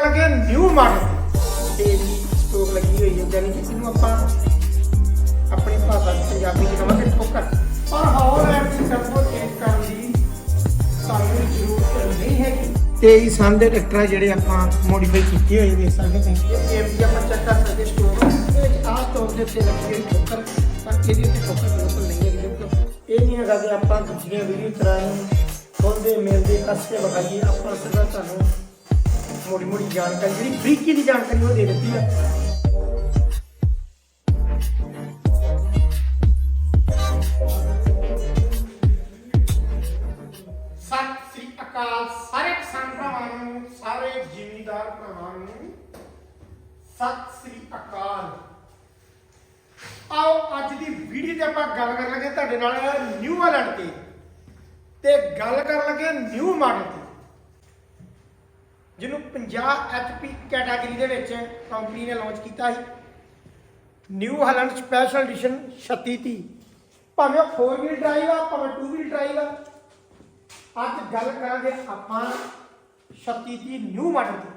ਕਰਨ ਲੱਗੇ new model ਤੇ। ਜੀ ਸਟੋਕ ਲੱਗੀ ਹੋਈ ਹੈ ਯਾਨੀ ਕਿ ਇਹਨੂੰ ਆਪਾਂ ਆਪਣੀ ਭਾਸ਼ਾ ਚ ਪੰਜਾਬੀ ਚ ਕਹਾਂਗੇ ਠੋਕਰ। ਪਰ ਹੌਲ ਐਪ ਦੀ ਟਰਬੋ ਚੇਂਜ ਕਰਨ ਦੀ ਸਾਨੂੰ ਜ਼ਰੂਰਤ ਨਹੀਂ ਹੈਗੀ। ਤੇ ਇਹ ਸੰਦੇ ਟਰੈਕਟਰ ਜਿਹੜੇ ਆਪਾਂ ਮੋਡੀਫਾਈ ਕੀਤੇ ਹੋਏ ਵੇਖ ਸਕਦੇ ਤੁਸੀਂ ਇਹ ਵੀ ਆਪਾਂ ਚੈੱਕ ਕਰ ਸਕਦੇ ਸਟੋਕ ਇਹਦੇ ਵਿੱਚ ਆਹ ਸਟੋਕ ਦੇ ਉੱਤੇ ਲੱਗੀ ਹੋਈ ਠੋਕਰ ਪਰ ਇਹਦੇ ਉੱਤੇ ਠੋਕਰ ਬਿਲਕੁਲ ਨਹੀਂ ਬਿਲਕੁਲ ਇਹ ਨਹੀਂ ਹੈਗਾ ਕਿ ਆਪਾਂ ਦੂਜੀਆਂ ਵੀਡੀਓ ਤਰ੍ਹਾਂ ਹੀ ਖੋਲਦੇ ਮਿਲਦੇ ਕਸਤੇ ਵਗਾਈਏ ਆਪਾਂ ਸਿਰਫ ਤੁਹਾਨੂੰ ਮੋੜੀ ਮੋੜੀ ਜਾਣਕਾਰੀ, ਜਿਹੜੀ ਬਰੀਕੀ ਦੀ ਜਾਣਕਾਰੀ ਉਹ ਦੇ ਦਿੱਤੀ ਆ। ਸਤਿ ਸ੍ਰੀ ਅਕਾਲ ਸਾਰੇ ਕਿਸਾਨ ਭਰਾਵਾਂ ਨੂੰ, ਸਾਰੇ ਜ਼ਿਮੀਂਦਾਰ ਭਰਾਵਾਂ ਨੂੰ। ਸਤਿ ਸ੍ਰੀ ਅਕਾਲ। ਆਓ, ਅੱਜ ਦੀ ਵੀਡੀਓ ਤੇ ਆਪਾਂ ਗੱਲ ਕਰਨ ਲੱਗੇ ਤੁਹਾਡੇ ਨਾਲ ਨਿਊ ਹਾਲੈਂਡ ਤੇ। ਤੇ ਗੱਲ ਕਰਨ ਲੱਗੇ ਨਿਊ ਮਾਡਲ ਤੇ। ਜਿਹਨੂੰ 50 HP ਕੈਟਾਗਰੀ ਦੇ ਵਿੱਚ ਕੰਪਨੀ ਨੇ ਲਾਂਚ ਕੀਤਾ ਸੀ। ਨਿਊ ਹਾਲੈਂਡ ਸਪੈਸ਼ਲ ਐਡੀਸ਼ਨ 3630 ਭਾਵੇਂ 4 ਵੀਲ ਡਰਾਈਵ ਆ, ਭਾਵੇਂ 2 ਵੀਲ ਡਰਾਈਵ ਆ। ਅੱਜ ਗੱਲ ਕਰਾਂਗੇ ਆਪਾਂ 3630 ਨਿਊ ਮਾਡਲ ਦੀ।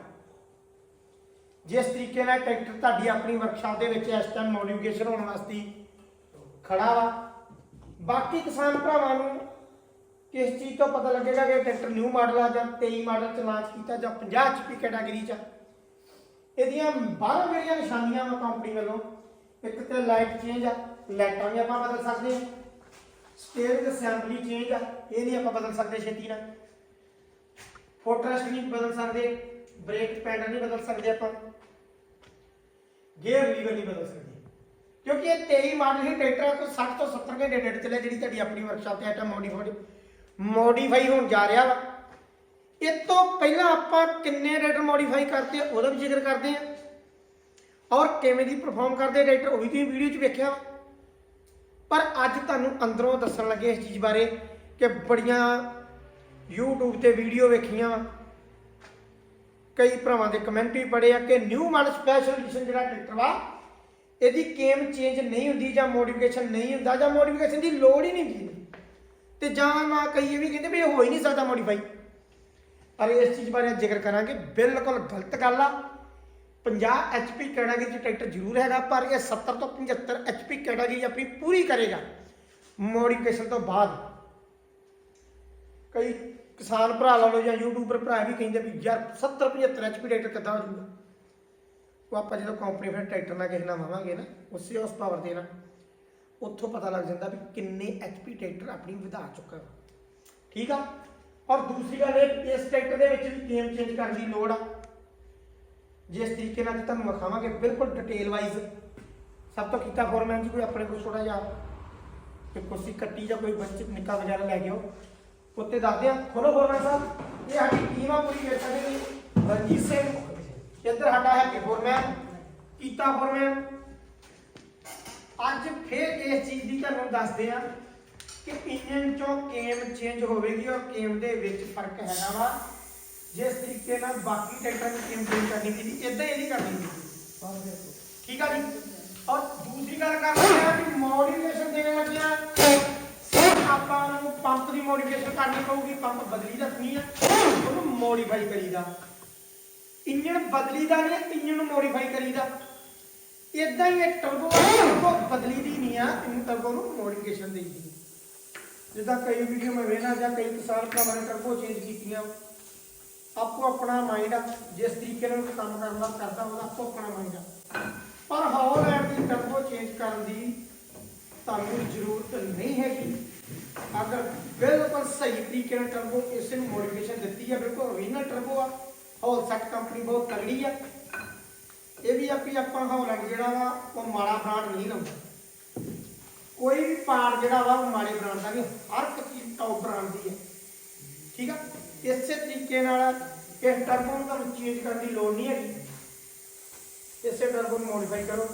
ਜਿਸ ਤਰੀਕੇ ਨਾਲ ਟਰੈਕਟਰ ਤੁਹਾਡੀ ਆਪਣੀ ਵਰਕਸ਼ਾਪ ਦੇ ਵਿੱਚ ਇਸ ਟਾਈਮ ਮੋਡੀਫਿਕੇਸ਼ਨ ਹੋਣ ਵਾਸਤੇ ਖੜਾ ਵਾ। ਬਾਕੀ ਕਿਸਾਨ ਭਰਾਵਾਂ ਨੂੰ ਕਿਸ ਚੀਜ਼ ਤੋਂ ਪਤਾ ਲੱਗੇਗਾ ਕਿ ਟਰੈਕਟਰ ਨਿਊ ਮਾਡਲ ਆ ਜਾਂ 23 ਮਾਡਲ ਚ ਲਾਂਚ ਕੀਤਾ ਜਾਂ 50 HP ਕੈਟਾਗਰੀ ਚ ਆ। ਇਹਦੀਆਂ ਬਾਹਰੋਂ ਜਿਹੜੀਆਂ ਨਿਸ਼ਾਨੀਆਂ ਵਾ ਕੰਪਨੀ ਵੱਲੋਂ, ਇੱਕ ਤੇ ਲਾਈਟ ਚੇਂਜ ਆ, ਲਾਈਟਾਂ ਵੀ ਆਪਾਂ ਬਦਲ ਸਕਦੇ ਹਾਂ। ਸਟੀਅਰਿੰਗ ਅਸੈਂਬਲੀ ਚੇਂਜ ਆ, ਇਹ ਨਹੀਂ ਆਪਾਂ ਬਦਲ ਸਕਦੇ ਛੇਤੀ ਨਾਲ। ਫੋਟਰੈਸਟ ਨਹੀਂ ਬਦਲ ਸਕਦੇ ਬ੍ਰੇਕ ਪੈਡਲ ਨਹੀਂ ਬਦਲ ਸਕਦੇ ਆਪਾਂ। ਗੇਅਰ ਲੀਵਰ ਨਹੀਂ ਬਦਲ ਸਕਦੇ ਕਿਉਂਕਿ ਇਹ 23 ਮਾਡਲ ਹੀ ਟਰੈਕਟਰ ਕੋਈ 60 ਤੋਂ 70 ਘੰਟੇ ਡੇਟ ਚੱਲਿਆ ਜਿਹੜੀ ਤੁਹਾਡੀ ਆਪਣੀ ਵਰਕਸ਼ਾਪ ਤੇ ਆਟਾ ਮੋਡੀਫਾਈ ਮੋਡੀਫਾਈ ਹੋਣ ਜਾ ਰਿਹਾ ਵਾ। ਇਹ ਤੋਂ ਪਹਿਲਾਂ ਆਪਾਂ ਕਿੰਨੇ ਰੇਟਰ ਮੋਡੀਫਾਈ ਕਰਤੇ ਉਹਦਾ ਵੀ ਜ਼ਿਕਰ ਕਰਦੇ ਆ। ਔਰ ਕਿਵੇਂ ਦੀ ਪਰਫਾਰਮ ਕਰਦੇ ਟਰੈਕਟਰ ਉਹ ਵੀ ਤੁਸੀਂ ਵੀਡੀਓ 'ਚ ਵੇਖਿਆ ਵਾ। ਪਰ ਅੱਜ ਤੁਹਾਨੂੰ ਅੰਦਰੋਂ ਦੱਸਣ ਲੱਗੇ ਇਸ ਚੀਜ਼ ਬਾਰੇ ਕਿ ਬੜੀਆਂ YouTube ਤੇ ਵੀਡੀਓ ਵੇਖੀਆਂ ਵਾ। ਕਈ ਭਰਾਵਾਂ ਦੇ ਕਮੈਂਟ ਵੀ ਪੜੇ ਆ ਕਿ ਨਿਊ ਮਾਡਲ ਸਪੈਸ਼ਲ ਐਡੀਸ਼ਨ ਜਿਹੜਾ ਟਰੈਕਟਰ ਵਾ, ਇਹਦੀ ਕੇਮ ਚੇਂਜ ਨਹੀਂ ਹੁੰਦੀ ਜਾਂ ਮੋਡੀਫਿਕੇਸ਼ਨ ਨਹੀਂ ਹੁੰਦਾ ਜਾਂ ਮੋਡੀਫਿਕੇਸ਼ਨ ਦੀ ਲੋੜ ਹੀ ਨਹੀਂ ਹੁੰਦੀ। ਤੇ ਜਾਂ ਨਾ ਕਈ ਇਹ ਵੀ ਕਹਿੰਦੇ ਵੀ ਇਹ ਹੋ ਹੀ ਨਹੀਂ ਸਕਦਾ ਮੋਡੀਫਾਈ ਪਰ ਇਸ ਚੀਜ਼ ਬਾਰੇ ਜ਼ਿਕਰ ਕਰਾਂਗੇ, ਬਿਲਕੁਲ ਗਲਤ ਗੱਲ ਆ। 50 HP ਕੈਟਾਗਰੀ ਚ ਟਰੈਕਟਰ ਜ਼ਰੂਰ ਹੈਗਾ, ਪਰ ਇਹ 70 ਤੋਂ 75 HP ਕੈਟਾਗਰੀ ਆਪਣੀ ਪੂਰੀ ਕਰੇਗਾ। ਮੋਡੀਫਿਕੇਸ਼ਨ ਤੋਂ ਬਾਅਦ। ਕਈ ਕਿਸਾਨ ਭਰਾ ਲਾ ਲਓ ਜਾਂ ਯੂਟਿਊਬਰ ਭਰਾ ਵੀ ਕਹਿੰਦੇ ਵੀ ਯਾਰ 70 75 HP ਟਰੈਕਟਰ ਕਿੱਦਾਂ ਹੋ ਜਾਊਗਾ? ਉਹ ਆਪਾਂ ਜਦੋਂ ਕੰਪਨੀ ਫਿਰ ਟਰੈਕਟਰ ਨਾਲ ਕਿਸੇ ਨਾਲ ਵਾਵਾਂਗੇ ਨਾ, ਉਸੇ ਉਸ ਪਾਵਰ ਦੇ ਨਾਲ ਉੱਥੋਂ ਪਤਾ ਲੱਗ ਜਾਂਦਾ ਵੀ ਕਿੰਨੇ HP ਟਰੈਕਟਰ ਆਪਣੀ ਵਧਾ ਚੁੱਕਾ ਠੀਕ ਆ? ਔਰ ਦੂਸਰੀ ਗੱਲ ਇਹ, ਇਸ ਟਰੈਕਟਰ ਦੇ ਵਿੱਚ ਵੀ ਗੇਮ ਚੇਂਜ ਕਰਨ ਦੀ ਲੋੜ ਆ। ਜਿਸ ਤਰੀਕੇ ਨਾਲ ਤੁਹਾਨੂੰ ਵਿਖਾਵਾਂਗੇ, ਬਿਲਕੁਲ ਡਿਟੇਲ ਵਾਈਜ਼ ਸਭ ਤੋਂ ਕੀਤਾ ਫੋਰਮੈਨ ਜੀ, ਕੋਈ ਆਪਣੇ ਕੋਲ ਛੋਟਾ ਜਿਹਾ ਕਿ ਕੁਰਸੀ ਕੱਟੀ ਜਾਂ ਕੋਈ ਬੱਚੇ, ਨਿੱਕਾ ਵਗੈਰਾ ਲੈ ਗਿਓ। ਉੱਤੇ ਦੱਸਦੇ ਆ ਖੋਲੋ ਫੋਰਮੈਨ ਸਾਹਿਬ, ਇਹ ਸਾਡੀ ਟੀਮ ਆ, ਪੂਰੀ ਵੇਖ ਸਕਦੇ ਰਣਜੀਤ ਸਿੰਘ, ਇੱਧਰ ਸਾਡਾ ਹੈ ਕਿ ਫੋਰਮੈਨ ਕੀਤਾ ਫੋਰਮੈਨ ਅੱਜ ਫਿਰ ਇਸ ਚੀਜ਼ ਦੀ ਤੁਹਾਨੂੰ ਦੱਸਦੇ ਆ ਕਿ ਇੰਜਨ ਚੋਂ ਕੇਮ ਚੇਂਜ ਹੋਵੇਗੀ ਔਰ ਕੇਮ ਦੇ ਵਿੱਚ ਫ਼ਰਕ ਹੈਗਾ ਵਾ। ਜਿਸ ਤਰੀਕੇ ਨਾਲ ਬਾਕੀ ਟਰੈਕਟਰਾਂ ਨੂੰ ਕੇਮ ਚੇਂਜ ਕਰਨੀ ਪੈਂਦੀ ਇਦਾਂ ਹੀ ਨਹੀਂ ਕਰਨੀ ਪੈਂਦੀ। ਠੀਕ ਆ ਜੀ? ਔਰ ਦੂਸਰੀ ਗੱਲ ਕਰਦੇ ਆ ਕਿ ਮੋਡੀਫਿਕੇਸ਼ਨ ਦੇਣ ਲੱਗਿਆ ਆਪਾਂ ਨੂੰ ਪੰਪ ਦੀ ਮੋਡੀਫਿਕੇਸ਼ਨ ਕਰਨੀ ਪਊਗੀ ਪੰਪ ਬਦਲੀ ਦੱਸਣੀ ਆ, ਉਹਨੂੰ ਮੋਡੀਫਾਈ ਕਰੀਦਾ। ਇੰਜਨ ਬਦਲੀ ਦਾ ਨਹੀਂ ਇੰਜਨ ਨੂੰ ਮੋਡੀਫਾਈ ਕਰੀਦਾ। ਇਦਾਂ ਹੀ ਇਹ ਟਰਬੋ ਟਰਬੋ ਬਦਲੀ ਦੀ ਨਹੀਂ ਆ, ਇਹਨੂੰ ਟਰਬੋ ਨੂੰ ਮੋਡੀਫਿਕੇਸ਼ਨ ਦੇਈਦੀ ਜਿੱਦਾਂ ਕਈ ਵੀਡੀਓ ਮੈਂ ਵੇਖਣਾ ਜਾਂ ਕਈ ਕਿਸਾਨ ਭਰਾਵਾਂ ਨੇ ਟਰਬੋ ਚੇਂਜ ਕੀਤੀਆਂ। ਆਪੋ ਆਪਣਾ ਮਾਈਂਡ ਆ, ਜਿਸ ਤਰੀਕੇ ਨਾਲ ਉਹ ਕੰਮ ਕਰਦਾ ਕਰਦਾ, ਉਹਦਾ ਆਪੋ ਆਪਣਾ ਮਾਈਂਡ ਆ। ਪਰ ਹੌਲੈਂਡ ਦੀ ਟਰਬੋ ਚੇਂਜ ਕਰਨ ਦੀ ਤੁਹਾਨੂੰ ਜ਼ਰੂਰਤ ਨਹੀਂ ਹੈਗੀ। ਅਗਰ ਬਿਲਕੁਲ ਸਹੀ ਤਰੀਕੇ ਨਾਲ ਟਰਬੋ ਇਸੇ ਨੂੰ ਮੋਡੀਫਿਕੇਸ਼ਨ ਦਿੱਤੀ ਹੈ ਬਿਲਕੁਲ ਓਰੀਜਨਲ ਟਰਬੋ ਆ ਹੌਲ ਸੈਟ ਕੰਪਨੀ ਬਹੁਤ ਤਗੜੀ ਆ। ਇਹ ਵੀ ਆਪੀ ਆਪਾਂ ਹੌਲੈਂਡ ਜਿਹੜਾ ਵਾ, ਉਹ ਮਾੜਾ ਬ੍ਰਾਂਡ ਨਹੀਂ ਲਾਉਂਦਾ। ਕੋਈ ਵੀ ਪਾਰ ਜਿਹੜਾ ਵਾ, ਉਹ ਮਾੜੇ ਬ੍ਰਾਂਡ ਦਾ ਨਹੀਂ, ਹਰ ਇੱਕ ਚੀਜ਼ ਟੌਪ ਬ੍ਰਾਂਡ ਦੀ ਹੈ ਠੀਕ ਆ? ਇਸੇ ਤਰੀਕੇ ਨਾਲ ਇਸ ਟਰਬੋ ਨੂੰ ਤੁਹਾਨੂੰ ਚੇਂਜ ਕਰਨ ਦੀ ਲੋੜ ਨਹੀਂ ਹੈਗੀ। ਇਸੇ ਟਰਬੋ ਨੂੰ ਮੋਡੀਫਾਈ ਕਰੋ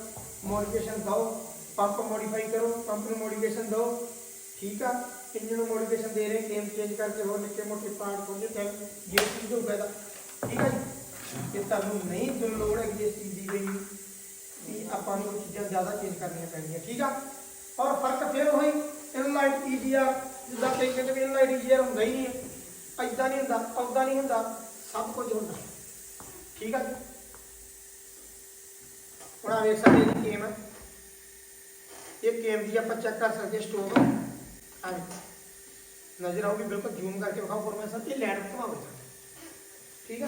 ਮੋਡੀਫਿਕੇਸ਼ਨ ਦਿਓ ਪੰਪ ਮੋਡੀਫਾਈ ਕਰੋ ਪੰਪ ਨੂੰ ਮੋਡੀਫਿਕੇਸ਼ਨ ਦਿਓ, ਠੀਕ ਆ? ਇੰਜਨ ਨੂੰ ਮੋਡੀਫਿਕੇਸ਼ਨ ਦੇ ਰਹੇ ਕੇਮ ਚੇਂਜ ਕਰਕੇ ਹੋਰ ਨਿੱਕੇ ਮੋਟੇ ਪਾਰਟ ਖੋਲ੍ਹੇ ਜੇ ਚੀਜ਼ ਹੋ ਫਾਇਦਾ। ਠੀਕ ਹੈ ਜੀ ਤੁਹਾਨੂੰ ਨਹੀਂ ਦਿਲ ਲੋੜ ਹੈਗੀ ਇਸ ਚੀਜ਼ ਦੀ ਵੀ ਵੀ ਆਪਾਂ ਨੂੰ ਉਹ ਚੀਜ਼ਾਂ ਜ਼ਿਆਦਾ ਚੇਂਜ ਕਰਨੀਆਂ ਪੈਣਗੀਆਂ, ਠੀਕ ਆ? ਔਰ ਫ਼ਰਕ ਫਿਰ ਹੋਈ ਇਨਲਾਈਟ ਈਜੀਆਰ ਜਿੱਦਾਂ ਕਈ ਕਹਿੰਦੇ ਵੀ ਇਨਲਾਈਟ ਈਜੀਆਰ ਹੁੰਦਾ ਹੀ ਨਹੀਂ ਐਦਾਂ ਨਹੀਂ ਹੁੰਦਾ ਔਦਾਂ ਨਹੀਂ ਹੁੰਦਾ, ਸਭ ਕੁਝ ਹੁੰਦਾ। ਠੀਕ ਆ ਜੀ? ਹੁਣ ਆ ਵੇਖ ਸਕਦੇ ਜੀ ਕੇਮ ਇਹ ਕੇਮ ਦੀ ਆਪਾਂ ਚੈੱਕ ਕਰ ਸਕਦੇ ਸਟੋਕ ਆ ਵੇਖੋ। ਨਜ਼ਰ ਆਉਗੀ ਬਿਲਕੁਲ ਜ਼ੂਮ ਕਰਕੇ ਵਿਖਾਓ ਫੋਰਮੇਸ਼ਨ ਇਹ ਲੈਂਡ ਘੁਮਾਵੇ ਠੀਕ ਆ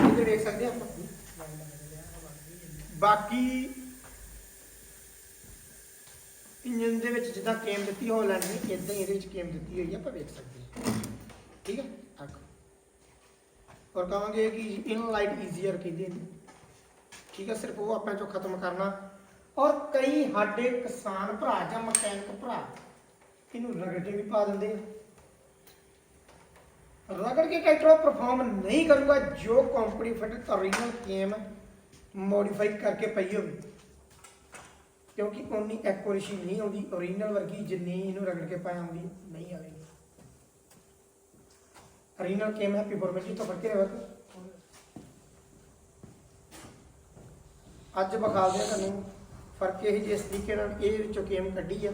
ਇਹ ਦੇਖ ਸਕਦੇ ਆਪਾਂ। ਬਾਕੀ ਇੰਜਨ ਦੇ ਵਿੱਚ ਜਿੱਦਾਂ ਕੇਮ ਦਿੱਤੀ, ਹੋਲੈਂਡ ਨੇ ਇਦਾਂ ਹੀ ਇਹਦੇ ਵਿੱਚ ਕੇਮ ਦਿੱਤੀ ਹੋਈ ਆਪਾਂ ਵੇਖ ਸਕਦੇ ਹਾਂ। ਠੀਕ ਹੈ ਆਖੋ ਔਰ ਕਹਾਂਗੇ ਕਿ ਇਨ ਲਾਈਟ ਈਜ਼ੀਅਰ ਕਹਿੰਦੇ ਨੇ। ਠੀਕ ਹੈ ਸਿਰਫ ਉਹ ਆਪਾਂ ਚੋਂ ਖਤਮ ਕਰਨਾ। ਔਰ ਕਈ ਸਾਡੇ ਕਿਸਾਨ ਭਰਾ ਜਾਂ ਮਕੈਨਿਕ ਭਰਾ ਇਹਨੂੰ ਰਗੜ ਵੀ ਪਾ ਦਿੰਦੇ ਆ। ਰਗੜ ਕੇ ਟਰੈਕਟਰ ਪਰਫਾਰਮ ਨਹੀਂ ਕਰੂਗਾ, ਜੋ company fit original cam modify ਕਰਕੇ ਪਈ ਹੋਵੇ। ਕਿਉਂਕਿ ਉਨੀ ਐਕੂਰੇਸੀ ਨਹੀਂ ਆਉਂਦੀ ਓਰੀਜਨਲ ਵਰਗੀ ਜਿੰਨੀ ਇਹਨੂੰ ਰਗੜ ਕੇ ਪਾਇਆ ਆਉਂਦੀ, ਨਹੀਂ ਆਵੇਗੀ ਓਰੀਜਨਲ ਕੇਮ ਹੈਪੀ ਫਾਰਮੇਸ਼ਨ ਤੋਂ ਫੜ ਕੇ ਅੱਜ ਬਖਾਲਦੇ ਆ ਤੁਹਾਨੂੰ, ਫ਼ਰਕ ਇਹ ਜਿਸ ਤਰੀਕੇ ਨਾਲ ਇਹ ਵਿੱਚੋਂ ਕੇਮ ਕੱਢੀ ਆ।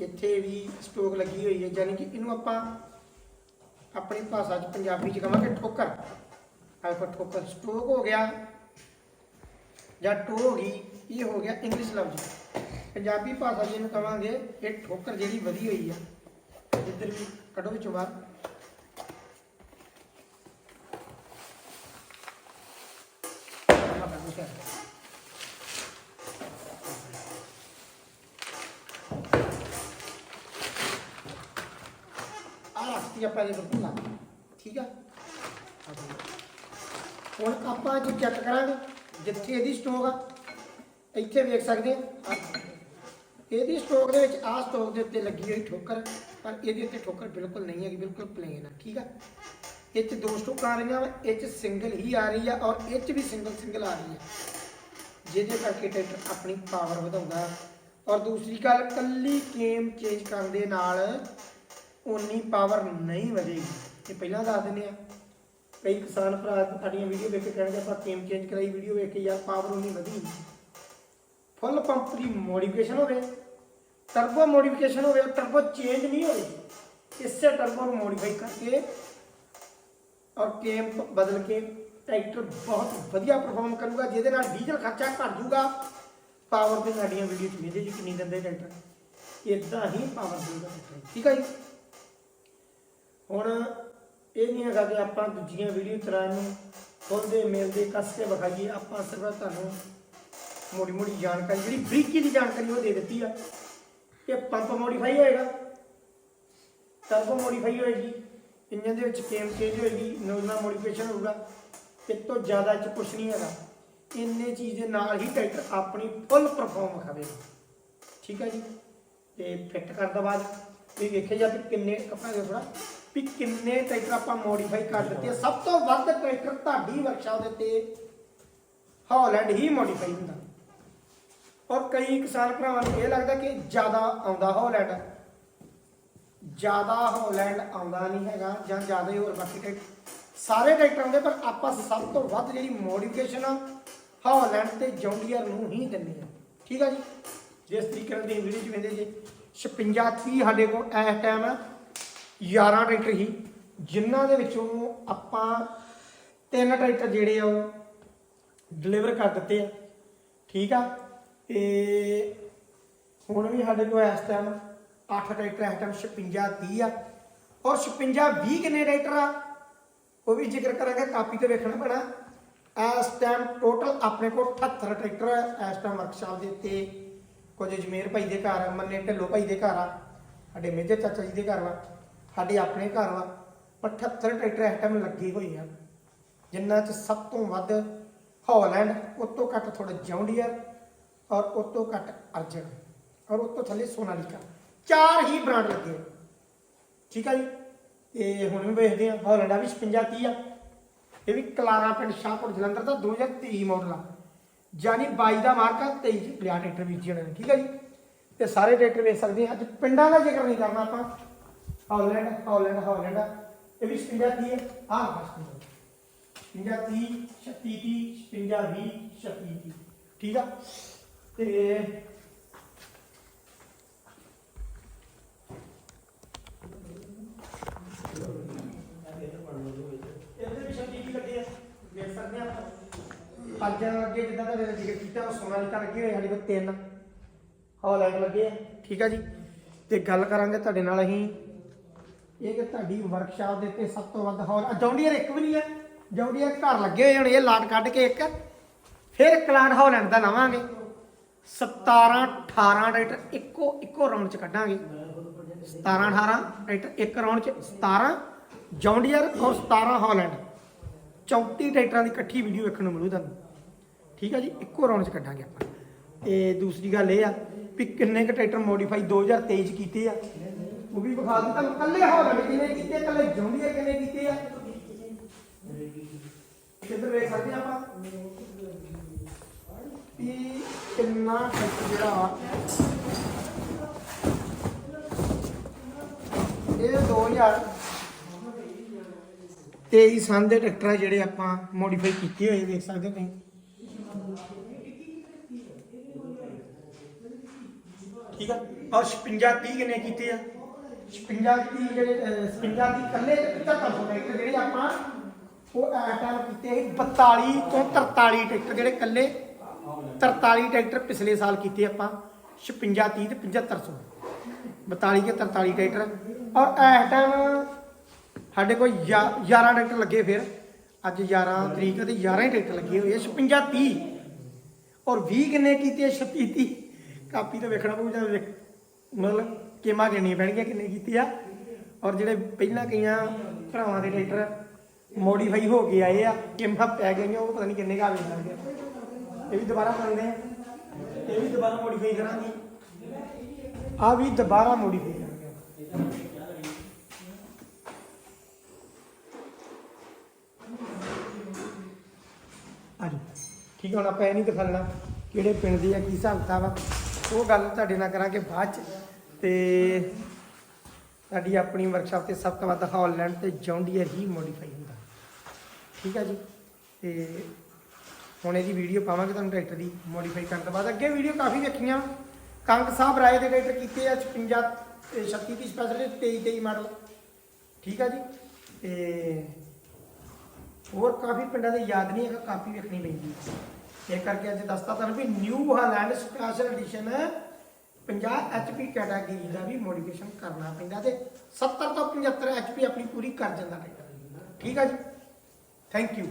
ਇੱਥੇ ਵੀ ਸਟੋਕ ਲੱਗੀ ਹੋਈ ਹੈ, ਯਾਨੀ ਕਿ ਇਹਨੂੰ ਆਪਾਂ ਆਪਣੀ ਭਾਸ਼ਾ 'ਚ ਪੰਜਾਬੀ 'ਚ ਕਹਾਂਗੇ ਠੋਕਰ। ਆਹ ਠੋਕਰ ਸਟੋਕ ਹੋ ਗਿਆ ਜਾਂ ਟੋ ਹੋ ਗਈ, ਇਹ ਹੋ ਗਿਆ ਇੰਗਲਿਸ਼ ਲਫ਼ਜ਼। ਪੰਜਾਬੀ ਭਾਸ਼ਾ ਜਿਹਨੂੰ ਕਵਾਂਗੇ ਇਹ ਠੋਕਰ ਜਿਹੜੀ ਵਧੀ ਹੋਈ ਆ। ਇੱਧਰ ਵੀ ਕੱਢੋ ਵਿੱਚੋਂ ਬਾਹਰ। ਆਪਾਂ ਇਹ ਬਿਲਕੁਲ ਲਾ ਠੀਕ ਆ ਆਹ ਦੇਖੋ। ਹੁਣ ਆਪਾਂ ਜੋ ਚੈੱਕ ਕਰਾਂਗੇ ਜਿੱਥੇ ਇਹਦੀ ਸਟੋਕ ਆ। ਇੱਥੇ ਵੇਖ ਸਕਦੇ ਆ। ਇਹਦੀ ਸਟੋਕ ਦੇ ਵਿੱਚ ਆਹ ਸਟੋਕ ਦੇ ਉੱਤੇ ਲੱਗੀ ਹੋਈ ਠੋਕਰ, ਪਰ ਇਹਦੇ ਉੱਤੇ ਠੋਕਰ ਬਿਲਕੁਲ ਨਹੀਂ ਹੈਗੀ, ਬਿਲਕੁਲ ਪਲੇਨ ਆ, ਠੀਕ ਆ? ਇਹ ਚ ਦੋ ਸਟੋਕਾਂ ਆ ਰਹੀਆਂ ਵਾ, ਇਹ ਚ ਸਿੰਗਲ ਹੀ ਆ ਰਹੀ ਆ ਔਰ ਇਹ ਚ ਵੀ ਸਿੰਗਲ ਸਿੰਗਲ ਆ ਰਹੀ ਆ। ਜਿਹਦੇ ਕਰਕੇ ਟਰੈਕਟਰ ਆਪਣੀ ਪਾਵਰ ਵਧਾਉਂਦਾ। ਔਰ ਦੂਸਰੀ ਗੱਲ, ਕੱਲੀ ਕੇਮ ਚੇਂਜ ਕਰਨ ਦੇ ਨਾਲ ਉਨੀ ਪਾਵਰ ਨਹੀਂ ਵਧੇਗੀ। ਇਹ ਪਹਿਲਾਂ ਦੱਸ ਦਿੰਦੇ ਆ। ਕਈ ਕਿਸਾਨ ਭਰਾ ਸਾਡੀਆਂ ਵੀਡੀਓ ਵੇਖ ਕੇ ਕਹਿਣਗੇ, ਆਪਾਂ ਕੇਮ ਚੇਂਜ ਕਰਾਈ ਵੀਡੀਓ ਵੇਖ ਕੇ ਯਾਰ ਪਾਵਰ ਉਨੀ ਵਧੀ। ਫੁੱਲ ਪੰਪ ਦੀ ਮੋਡੀਫਿਕੇਸ਼ਨ ਹੋਵੇ ਟਰਬੋ ਮੋਡੀਫਿਕੇਸ਼ਨ ਹੋਵੇ ਟਰਬੋ ਚੇਂਜ ਨਹੀਂ ਹੋਵੇ ਇਸੇ ਟਰਬੋ ਨੂੰ ਮੋਡੀਫਾਈ ਕਰਕੇ ਔਰ ਕੇਮ ਬਦਲ ਕੇ ਟਰੈਕਟਰ ਬਹੁਤ ਵਧੀਆ ਪਰਫਾਰਮ ਕਰੂਗਾ, ਜਿਹਦੇ ਨਾਲ ਡੀਜ਼ਲ ਖਰਚਾ ਘਟ ਜੂਗਾ ਪਾਵਰ ਤੇ ਸਾਡੀਆਂ ਵੀਡੀਓ ਚ ਵੇਖਦੇ ਜੀ ਕਿੰਨੀ ਦਿੰਦੇ ਟਰੈਕਟਰ ਇਦਾਂ ਹੀ ਪਾਵਰ ਦੇਊਗਾ ਟਰੈਕਟਰ ਠੀਕ ਹੈ ਜੀ? ਹੁਣ ਇਹ ਨਹੀਂ ਹੈਗਾ ਕਿ ਆਪਾਂ ਦੂਜੀਆਂ ਵੀਡੀਓ ਤਰ੍ਹਾਂ ਨੂੰ ਖੋਲਦੇ ਮਿਲਦੇ ਕੱਸ ਕੇ ਵਿਖਾਈਏ। ਆਪਾਂ ਸਿਰਫ ਤੁਹਾਨੂੰ ਮੋੜੀ ਮੋੜੀ ਜਾਣਕਾਰੀ, ਜਿਹੜੀ ਬਰੀਕੀ ਦੀ ਜਾਣਕਾਰੀ ਉਹ ਦੇ ਦਿੱਤੀ ਆ ਇਹ ਪੰਪ ਮੋਡੀਫਾਈ ਹੋਏਗਾ। ਟਰਬੋ ਮੋਡੀਫਾਈ ਹੋਏਗੀ ਇੰਜਨ ਦੇ ਵਿੱਚ ਕੇਮ ਚੇਂਜ ਹੋਏਗੀ, ਨੋਜ਼ਲਾਂ ਮੋਡੀਫਿਕੇਸ਼ਨ ਹੋਊਗਾ। ਇਸ ਤੋਂ ਜ਼ਿਆਦਾ ਇਹ 'ਚ ਕੁਝ ਨਹੀਂ ਹੈਗਾ। ਇੰਨੇ ਚੀਜ਼ ਦੇ ਨਾਲ ਹੀ ਟਰੈਕਟਰ ਆਪਣੀ ਫੁੱਲ ਪਰਫਾਰਮ ਖਾਵੇਗਾ ਠੀਕ ਹੈ ਜੀ? ਤੇ ਫਿੱਟ ਕਰਨ ਤੋਂ ਬਾਅਦ ਵੀ ਵੇਖਿਆ ਜਾ ਵੀ ਕਿੰਨੇ ਕੱਪੜਾ ਦੇ ਥੋੜਾ ਵੀ ਕਿੰਨੇ ਟਰੈਕਟਰ ਆਪਾਂ ਮੋਡੀਫਾਈ ਕਰ ਦਿੱਤੇ ਆ। ਸਭ ਤੋਂ ਵੱਧ ਟਰੈਕਟਰ ਤੁਹਾਡੀ ਵਰਕਸ਼ਾਪ ਦੇ ਉੱਤੇ ਹਾਲੈਂਡ ਹੀ ਮੋਡੀਫਾਈ ਹੁੰਦਾ। ਔਰ ਕਈ ਕਿਸਾਨ ਭਰਾਵਾਂ ਨੂੰ ਇਹ ਲੱਗਦਾ ਕਿ ਜ਼ਿਆਦਾ ਆਉਂਦਾ ਹਾਲੈਂਡ ਜ਼ਿਆਦਾ ਹਾਲੈਂਡ ਆਉਂਦਾ ਨਹੀਂ ਹੈਗਾ ਜਾਂ ਜ਼ਿਆਦਾ ਹੀ ਹੋਰ ਬਾਕੀ ਟਰੈਕਟਰ। ਸਾਰੇ ਟਰੈਕਟਰ ਆਉਂਦੇ, ਪਰ ਆਪਾਂ ਸਭ ਤੋਂ ਵੱਧ ਜਿਹੜੀ ਮੋਡੀਫਿਕੇਸ਼ਨ ਆ ਹੌਲੈਂਡ ਤੇ ਜੌਂਡੀਅਰ ਨੂੰ ਹੀ ਦਿੰਦੇ ਆ। ਠੀਕ ਆ ਜੀ? ਜਿਸ ਤਰੀਕੇ ਨਾਲ ਦੀ ਵੀਡੀਓ ਚ ਵੇਂਦੇ ਜੀ 56 30 ਸਾਡੇ ਕੋਲ ਇਸ ਟਾਈਮ ਆ। 11 ਟਰੈਕਟਰ ਹੀ, ਜਿਨ੍ਹਾਂ ਦੇ ਵਿੱਚੋਂ ਆਪਾਂ ਤਿੰਨ ਟਰੈਕਟਰ ਜਿਹੜੇ ਆ ਉਹ ਡਿਲੀਵਰ ਕਰ ਦਿੱਤੇ ਆ, ਠੀਕ ਆ? ਤੇ ਹੁਣ ਵੀ ਸਾਡੇ ਕੋਲ ਇਸ ਟਾਈਮ 8 ਟਰੈਕਟਰ ਇਸ ਟਾਈਮ 56 30 ਆ। ਔਰ 56 20 ਕਿੰਨੇ ਟਰੈਕਟਰ ਆ? ਉਹ ਵੀ ਜ਼ਿਕਰ ਕਰਾਂਗੇ, ਕਾਪੀ ਤੇ ਵੇਖਣਾ ਪੈਣਾ। ਇਸ ਟਾਈਮ ਟੋਟਲ ਆਪਣੇ ਕੋਲ 78 ਟਰੈਕਟਰ ਆ, ਇਸ ਟਾਈਮ ਵਰਕਸ਼ਾਪ ਦੇ ਉੱਤੇ ਕੁਝ ਜਮੇਰ ਭਾਈ ਦੇ ਘਰ ਮੰਨੇ ਢਿੱਲੋਂ ਭਾਈ ਦੇ ਘਰ ਆ, ਸਾਡੇ ਮੇਜਰ ਚਾਚਾ ਜੀ ਦੇ ਘਰ ਵਾ। ਸਾਡੇ ਆਪਣੇ ਘਰ ਵਾ 78 ਟਰੈਕਟਰ ਇਸ ਟਾਈਮ ਲੱਗੇ ਹੋਏ ਆ। ਜਿਨ੍ਹਾਂ 'ਚ ਸਭ ਤੋਂ ਵੱਧ ਹਾਲੈਂਡ, ਉਸ ਤੋਂ ਘੱਟ ਥੋੜਾ ਜੌਂਡੀਅਰ ਔਰ ਉਸ ਤੋਂ ਘੱਟ ਅਰਜਨ ਔਰ ਉਸ ਤੋਂ ਥੱਲੇ ਸੋਨਾਲੀਕਾ। ਚਾਰ ਹੀ ਬ੍ਰਾਂਡ ਲੱਗੇ ਠੀਕ ਆ ਜੀ? ਇਹ ਹੁਣ ਵੀ ਵੇਖਦੇ ਆ, ਹਾਲੈਂਡ ਆ ਵੀ 56 30 ਆ। ਇਹ ਵੀ ਕਲਾਰਾ ਪਿੰਡ ਸ਼ਾਹਪੁਰ ਜਲੰਧਰ ਦਾ 2023 ਮਾਡਲ ਆ। ਯਾਨੀ 22 ਦਾ ਮਾਰਕਾ 23 ਚ ਲਿਆ ਟਰੈਕਟਰ ਬੀਜੀ ਨੇ। ਠੀਕ ਆ ਜੀ? ਤੇ ਸਾਰੇ ਟਰੈਕਟਰ ਵੇਚ ਸਕਦੇ ਆ। ਅੱਜ ਪਿੰਡਾਂ ਦਾ ਜ਼ਿਕਰ ਨਹੀਂ ਕਰਨਾ ਆਪਾਂ। Holland Holland Holland. ਇਹ ਵੀ 56 30 ਹੈ। ਆਹ ਬਸ 56 30 36 30 56 20 36 ਠੀਕ ਆ? ਤੇ ਪੰਜ ਅੱਗੇ ਜਿੱਦਾਂ ਦਾ ਜ਼ਿਕਰ ਕੀਤਾ ਲੱਗੇ ਹੋਏ ਸਾਡੇ ਕੋਲ ਤਿੰਨ। ਹੌਲੈਂਡ ਲੱਗੇ ਠੀਕ ਆ ਜੀ? ਤੇ ਗੱਲ ਕਰਾਂਗੇ ਤੁਹਾਡੇ ਨਾਲ ਅਸੀਂ ਇਹ ਕਿ ਤੁਹਾਡੀ ਵਰਕਸ਼ਾਪ ਦੇ ਉੱਤੇ ਸਭ ਤੋਂ ਵੱਧ ਹੌਲ ਜੌਂਡੀਅਰ ਇੱਕ ਵੀ ਨਹੀਂ ਹੈ। ਜੌਂਡੀਅਰ ਘਰ ਲੱਗੇ ਹੋਏ ਹੁਣ ਇਹ ਲਾਟ ਕੱਢ ਕੇ ਇੱਕ। ਫਿਰ ਇੱਕ ਕਲਾਡ ਹੌਲੈਂਡ ਦਾ ਲਵਾਂਗੇ। 17 18 ਟਰੈਕਟਰ ਇੱਕੋ ਇੱਕੋ ਰਾਉਂਡ ਚ ਕੱਢਾਂਗੇ। 17 18 ਟਰੈਕਟਰ ਇੱਕ ਰਾਉਂਡ ਚ 17 ਜੌਂਡੀਅਰ ਔਰ 17 ਹਾਲੈਂਡ 34 ਟਰੈਕਟਰਾਂ ਦੀ ਇਕੱਠੀ ਵੀਡੀਓ ਵੇਖਣ ਨੂੰ ਮਿਲੂ ਤੁਹਾਨੂੰ। ਠੀਕ ਆ ਜੀ, ਇੱਕੋ ਰਾਉਂਡ ਚ ਕੱਢਾਂਗੇ ਆਪਾਂ। ਤੇ ਦੂਸਰੀ ਗੱਲ ਇਹ ਆ ਵੀ ਕਿੰਨੇ ਕ ਟਰੈਕਟਰ ਮੋਡੀਫਾਈ 2023 ਚ ਕੀਤੇ ਆ? ਉਹ ਵੀ ਵਿਖਾ ਦਿੱਤਾ ਤੁਹਾਨੂੰ ਕੱਲੇ ਹਾਲੈਂਡ ਕਿੰਨੇ ਕੀਤੇ ਕੱਲੇ ਜੌਂਡੀਅਰ ਕਿੰਨੇ ਕੀਤੇ ਆ? ਕਿੱਧਰ ਵੇਖ ਸਕਦੇ ਆ ਆਪਾਂ? ਵੀ ਕਿੰਨਾ ਟਰੈਕਟਰ ਜਿਹੜਾ ਇਹ 2000 23 ਸਾਲ ਦੇ ਟਰੈਕਟਰ ਆ ਜਿਹੜੇ ਆਪਾਂ ਮੋਡੀਫਾਈ ਕੀਤੇ ਹੋਏ ਦੇਖ ਸਕਦੇ ਤੁਸੀਂ? ਠੀਕ ਆ? ਔਰ 56 30 ਕਿੰਨੇ ਕੀਤੇ ਆ? 56 30 ਜਿਹੜੇ ਅਹ, 56 30 ਕੱਲੇ 75 ਟਰੈਕਟਰ ਜਿਹੜੇ ਆਪਾਂ ਉਹ ਐਟ ਟਾਈਮ ਕੀਤੇ ਸੀ 42 ਤੋਂ 43 ਟਰੈਕਟਰ ਜਿਹੜੇ ਇਕੱਲੇ 43 ਟਰੈਕਟਰ ਪਿਛਲੇ ਸਾਲ ਕੀਤੇ ਆਪਾਂ 56 30 ਤੇ 7500 42 ਕੇ 43 ਟਰੈਕਟਰ ਔਰ ਐਟ ਟਾਈਮ ਸਾਡੇ ਕੋਲ 11 ਟਰੈਕਟਰ ਲੱਗੇ ਫਿਰ। ਅੱਜ 11 ਤਰੀਕ ਤੇ 11 ਹੀ ਟਰੈਕਟਰ ਲੱਗੇ ਹੋਏ ਆ 56 30 ਔਰ 20 ਕਿੰਨੇ ਕੀਤੇ ਆ? 36 30 ਕਾਪੀ ਤਾਂ ਵੇਖਣਾ ਪਊ ਜਾਂ ਵੇਖ ਮਤਲਬ ਕਿਮਾ ਗਿਣਨੀਆਂ ਪੈਣਗੀਆਂ ਕਿੰਨੇ ਕੀਤੇ ਆ। ਔਰ ਜਿਹੜੇ ਪਹਿਲਾਂ ਕਈਆਂ ਭਰਾਵਾਂ ਦੇ ਟਰੈਕਟਰ ਮੋਡੀਫਾਈ ਹੋ ਕੇ ਆਏ ਆ, ਕਿਮਾ ਪੈ ਗਈਆਂ, ਉਹ ਪਤਾ ਨਹੀਂ ਕਿੰਨੇ ਕਾ ਵੇਚ ਸਕਦੇ ਇਹ ਵੀ ਦੁਬਾਰਾ ਕਰਦੇ ਆ। ਇਹ ਵੀ ਦੁਬਾਰਾ ਮੋਡੀਫਾਈ ਕਰਾਂਗੇ। ਆ ਵੀ ਦੁਬਾਰਾ ਮੋਡੀਫਾਈ ਕਰਾਂਗੇ। ਆਜੋ ਠੀਕ ਹੈ ਹੁਣ ਆਪਾਂ ਇਹ ਨਹੀਂ ਦਿਖਾ ਕਿਹੜੇ ਪਿੰਡ ਦੀ ਆ, ਕੀ ਹਿਸਾਬ ਕਿਤਾਬ ਆ। ਉਹ ਗੱਲ ਤੁਹਾਡੇ ਨਾਲ ਕਰਾਂਗੇ ਬਾਅਦ ਚ। ਤੇ ਸਾਡੀ ਆਪਣੀ ਵਰਕਸ਼ਾਪ ਤੇ ਸਭ ਤੋਂ ਵੱਧ ਹਾਲੈਂਡ ਤੇ ਜੌਂਡੀਅਰ ਹੀ ਮੋਡੀਫਾਈ ਹੁੰਦਾ। ਠੀਕ ਆ ਜੀ? ਤੇ ਹੁਣ ਇਹਦੀ ਵੀਡੀਓ ਪਾਵਾਂਗੇ ਤੁਹਾਨੂੰ ਟਰੈਕਟਰ ਦੀ ਮੋਡੀਫਾਈ ਕਰਨ ਤੋਂ ਬਾਅਦ। ਅੱਗੇ ਵੀਡੀਓ ਕਾਫੀ ਵੇਖੀਆਂ। ਕੰਗ ਸਾਹਿਬ ਰਾਏ ਦੇ ਟਰੈਕਟਰ ਕੀਤੇ ਆ 56 ਤੇ 36 ਦੀ ਸਪੈਸ਼ਲ 23 23 ਮਾਡਲ ਠੀਕ ਆ ਜੀ? ਤੇ ਹੋਰ ਕਾਫੀ ਪਿੰਡਾਂ ਦੇ ਯਾਦ ਨਹੀਂ ਹੈਗਾ, ਕਾਫੀ ਵੇਖਣੀ ਪੈਂਦੀ। ਇਹ ਕਰਕੇ ਅੱਜ ਦੱਸਤਾ ਤੁਹਾਨੂੰ ਵੀ New Holland special edition 50 HP category ਦਾ ਵੀ ਮੋਡੀਫਿਕੇਸ਼ਨ ਕਰਨਾ ਪੈਂਦਾ ਤੇ 70 ਤੋਂ 75 HP ਆਪਣੀ ਪੂਰੀ ਕਰ ਜਾਂਦਾ ਟਰੈਕਟਰ ਠੀਕ ਆ ਜੀ? Thank you